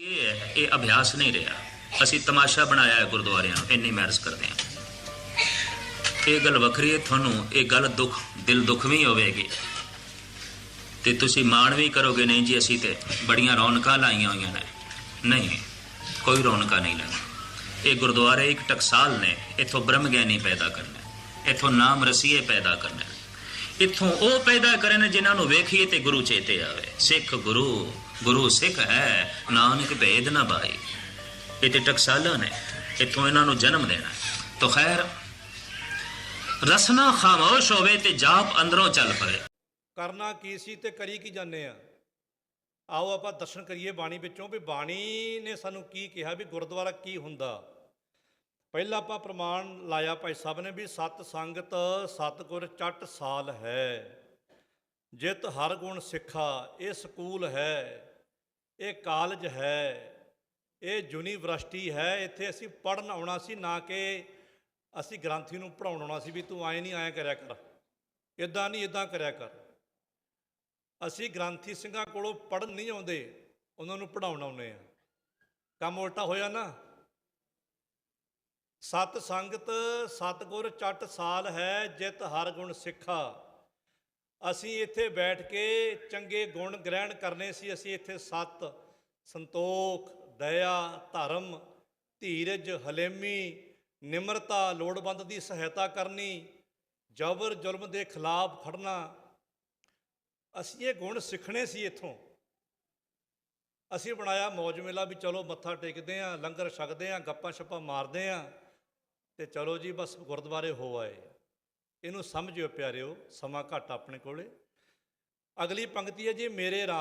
ਇਹ ਇਹ ਅਭਿਆਸ ਨਹੀਂ ਰਿਹਾ। ਅਸੀਂ ਤਮਾਸ਼ਾ ਬਣਾਇਆ ਹੈ ਗੁਰਦੁਆਰਿਆਂ ਨੂੰ, ਇੰਨੀ ਮੈਰਜ ਕਰਦੇ ਹਾਂ। ਇਹ ਗੱਲ ਵੱਖਰੀ ਹੈ, ਤੁਹਾਨੂੰ ਇਹ ਗੱਲ ਦੁੱਖ, ਦਿਲ ਦੁੱਖ ਵੀ ਹੋਵੇਗੀ। ਤੇ ਤੁਸੀਂ ਮਾਣ ਵੀ ਕਰੋਗੇ, ਨਹੀਂ ਜੀ, ਅਸੀਂ ਤੇ ਬੜੀਆਂ ਰੌਣਕਾਂ ਲਾਈਆਂ ਹੋਈਆਂ ਨੇ। ਨਹੀਂ, ਕੋਈ ਰੌਣਕਾਂ ਨਹੀਂ ਲਾਈ ਇਹ ਗੁਰਦੁਆਰੇ ਇੱਕ ਟਕਸਾਲ ਨੇ, ਇਥੋਂ ਬ੍ਰਹਮ ਗਿਆਨੀ ਪੈਦਾ ਕਰਨਾ ਇਥੋਂ ਨਾਮ ਰਸੀਏ ਪੈਦਾ ਕਰਨਾ ਇਥੋਂ ਉਹ ਪੈਦਾ ਕਰਨ ਜਿਨ੍ਹਾਂ ਨੂੰ ਵੇਖੀਏ ਤੇ ਗੁਰੂ ਚੇਤੇ ਆਵੇ। ਸਿੱਖ ਗੁਰੂ ਗੁਰੂ ਸਿੱਖ ਹੈ, ਨਾਨਕ ਭੇਦ ਨਾ ਭਾਈ ਇਹ ਤੇ ਟਕਸਾਲਾਂ ਨੇ, ਇਥੋਂ ਇਹਨਾਂ ਨੂੰ ਜਨਮ ਦੇਣਾ। ਤੋ ਖੈਰ, ਰਸਨਾ ਖਾਮੋਸ਼ ਹੋਵੇ ਤੇ ਜਾਪ ਅੰਦਰੋਂ ਚੱਲ ਪਵੇ। ਕਰਨਾ ਕੀ ਸੀ ਤੇ ਕਰੀ ਕੀ ਜਾਂਦੇ ਆ? ਆਓ ਆਪਾਂ ਦਰਸ਼ਨ ਕਰੀਏ ਬਾਣੀ ਵਿੱਚੋਂ ਵੀ ਬਾਣੀ ਨੇ ਸਾਨੂੰ ਕੀ ਕਿਹਾ ਵੀ ਗੁਰਦੁਆਰਾ ਕੀ ਹੁੰਦਾ? ਪਹਿਲਾਂ ਆਪਾਂ ਪ੍ਰਮਾਣ ਲਾਇਆ ਭਾਈ ਸਾਹਿਬ ਨੇ ਵੀ ਸਤ ਸੰਗਤ ਸਤਗੁਰ ਚਟ ਸਾਲ ਹੈ। ਜਿਤ ਹਰ ਗੁਣ ਸਿੱਖਾ, ਇਹ ਸਕੂਲ ਹੈ, ਇਹ ਕਾਲਜ ਹੈ, ਇਹ ਯੂਨੀਵਰਸਿਟੀ ਹੈ। ਇੱਥੇ ਅਸੀਂ ਪੜਨ ਆਉਣਾ ਸੀ, ਨਾ ਕਿ ਅਸੀਂ ਗ੍ਰੰਥੀ ਨੂੰ ਪੜਾਉਣ ਆਉਣਾ ਸੀ ਵੀ ਤੂੰ ਆਏ ਨਹੀਂ ਆਇਆ ਕਰਿਆ ਕਰ। ਇਦਾਂ ਨਹੀਂ ਇਦਾਂ ਕਰਿਆ ਕਰ। ਅਸੀਂ ਗ੍ਰੰਥੀ ਸਿੰਘਾਂ ਕੋਲੋਂ ਪੜਨ ਨਹੀਂ ਆਉਂਦੇ, ਉਹਨਾਂ ਨੂੰ ਪੜਾਉਣ ਆਉਂਦੇ ਆ ਕੰਮ ਉਲਟਾ ਹੋਇਆ ਨਾ ਸਤ ਸੰਗਤ ਸਤਗੁਰ ਚਟ ਸਾਲ ਹੈ ਜਿਤ ਹਰ ਗੁਣ ਸਿੱਖਾ। ਅਸੀਂ ਇੱਥੇ ਬੈਠ ਕੇ ਚੰਗੇ ਗੁਣ ਗ੍ਰਹਿਣ ਕਰਨੇ ਸੀ। ਅਸੀਂ ਇੱਥੇ ਸਤ, ਸੰਤੋਖ, ਦਇਆ, ਧਰਮ, ਧੀਰਜ, ਹਲੇਮੀ, ਨਿਮਰਤਾ, ਲੋੜਵੰਦ ਦੀ ਸਹਾਇਤਾ ਕਰਨੀ, ਜ਼ਬਰ ਜ਼ੁਲਮ ਦੇ ਖਿਲਾਫ ਖੜਨਾ, ਅਸੀਂ ਇਹ ਗੁਣ ਸਿੱਖਣੇ ਸੀ ਇੱਥੋਂ। ਅਸੀਂ ਬਣਾਇਆ ਮੌਜ ਮੇਲਾ ਵੀ ਚਲੋ ਮੱਥਾ ਟੇਕਦੇ ਆਂ ਲੰਗਰ ਛਕਦੇ ਆਂ ਗੱਪਾਂ ਛੱਪਾਂ ਮਾਰਦੇ ਆਂ ਤੇ ਚਲੋ ਜੀ, ਬਸ ਗੁਰਦੁਆਰੇ ਹੋ ਆਏ। ਇਹਨੂੰ ਸਮਝਿਓ ਪਿਆਰਿਓ, ਸਮਾਂ ਘੱਟ ਆਪਣੇ ਕੋਲੇ। ਅਗਲੀ ਪੰਕਤੀ ਹੈ ਜੀ, ਮੇਰੇ ਰਾਮ